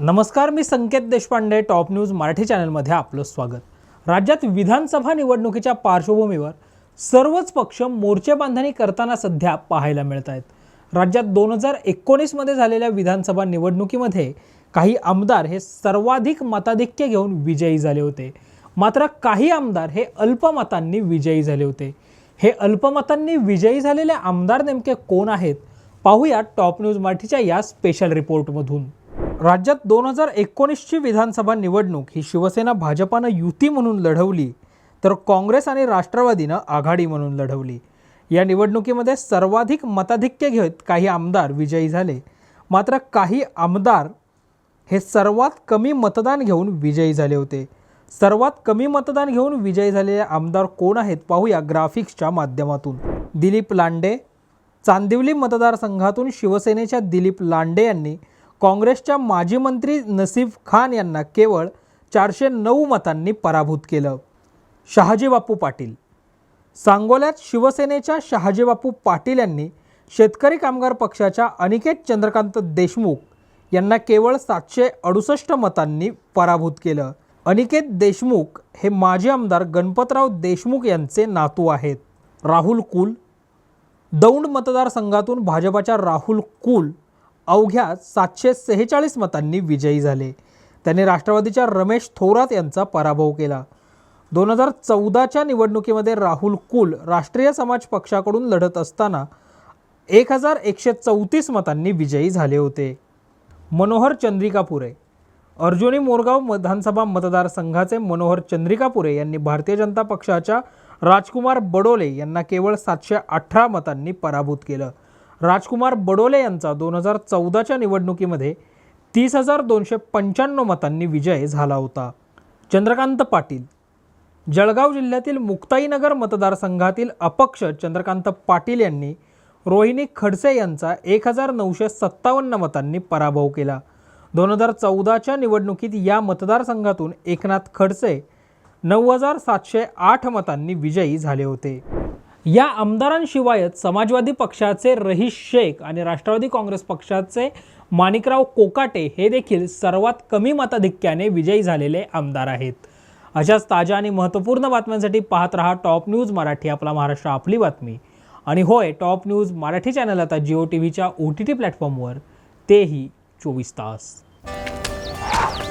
नमस्कार मी Sanket Deshpande top news Marathi चॅनलमध्ये आपलं स्वागत. राज्यात विधानसभा निवडणुकीच्या पार्श्वभूमीवर सर्वच पक्ष मोर्चे बांधणी करताना सध्या पाहायला मिळत आहेत. राज्यात दोन हजार एकोणीसमध्ये झालेल्या विधानसभा निवडणुकीमध्ये काही आमदार हे सर्वाधिक मताधिक्य घेऊन विजयी झाले होते. मात्र काही आमदार हे अल्पमतांनी विजयी झाले होते. हे अल्पमतांनी विजयी झालेले आमदार नेमके कोण आहेत? पाहूया टॉप न्यूज मराठीच्या या स्पेशल रिपोर्टमधून राज्यात दोन हजार एकोणीसची विधानसभा निवडणूक ही शिवसेना भाजपानं युती म्हणून लढवली तर काँग्रेस आणि राष्ट्रवादीनं आघाडी म्हणून लढवली. या निवडणुकीमध्ये सर्वाधिक मताधिक्य घेत काही आमदार विजयी झाले. मात्र काही आमदार हे सर्वात कमी मतदान घेऊन विजयी झाले होते. सर्वात कमी मतदान घेऊन विजयी झालेले आमदार कोण आहेत पाहूया ग्राफिक्सच्या माध्यमातून. दिलीप लांडे चांदिवली मतदारसंघातून शिवसेनेच्या दिलीप लांडे यांनी काँग्रेसच्या माजी मंत्री नसीफ खान यांना केवळ चारशे नऊ मतांनी पराभूत केलं. शहाजीबापू पाटील. सांगोल्यात शिवसेनेच्या शहाजीबापू पाटील यांनी शेतकरी कामगार पक्षाच्या अनिकेत चंद्रकांत देशमुख यांना केवळ सातशे अडुसष्ट मतांनी पराभूत केलं. अनिकेत देशमुख हे माजी आमदार गणपतराव देशमुख यांचे नातू आहेत. राहुल कुल. दौंड मतदारसंघातून भाजपाच्या राहुल कुल अवघ्या सातशे सेहेचाळीस मतांनी विजयी झाले. त्यांनी राष्ट्रवादीच्या रमेश थोरात यांचा पराभव केला. दोन हजार चौदाच्या निवडणुकीमध्ये राहुल कुल राष्ट्रीय समाज पक्षाकडून लढत असताना एक हजार एकशे चौतीस मतांनी विजयी झाले होते. मनोहर चंद्रिकापुरे अर्जुनी मोरगाव विधानसभा मतदारसंघाचे मनोहर चंद्रिकापुरे यांनी भारतीय जनता पक्षाच्या राजकुमार बडोले यांना केवळ सातशे अठरा मतांनी पराभूत केलं. राजकुमार बडोले यांचा दोन हजार चौदाच्या निवडणुकीमध्ये तीस हजार दोनशे पंच्याण्णव मतांनी विजय झाला होता. चंद्रकांत पाटील. जळगाव जिल्ह्यातील मुक्ताईनगर मतदारसंघातील अपक्ष चंद्रकांत पाटील यांनी रोहिणी खडसे यांचा एक हजार नऊशे सत्तावन्न मतांनी पराभव केला. दोन हजार चौदाच्या निवडणुकीत या मतदारसंघातून एकनाथ खडसे नऊ हजार सातशे आठ मतांनी विजयी झाले होते. या आमदारांशिवायच समाजवादी पक्षाचे रहीश शेख आणि राष्ट्रवादी काँग्रेस पक्षाचे माणिकराव कोकाटे हे देखील सर्वात कमी मताधिक्याने विजयी झालेले आमदार आहेत. अशाच ताज्या आणि महत्त्वपूर्ण बातम्यांसाठी पाहत रहा टॉप न्यूज मराठी आपला महाराष्ट्र आपली बातमी. आणि होय टॉप न्यूज मराठी चॅनल आता जिओ टी व्हीच्या ओ टी टी प्लॅटफॉर्मवर. तेही चोवीस तास.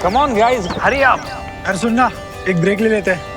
Come on guys hurry up अरे सुन ना एक ब्रेक ले लेते. हैं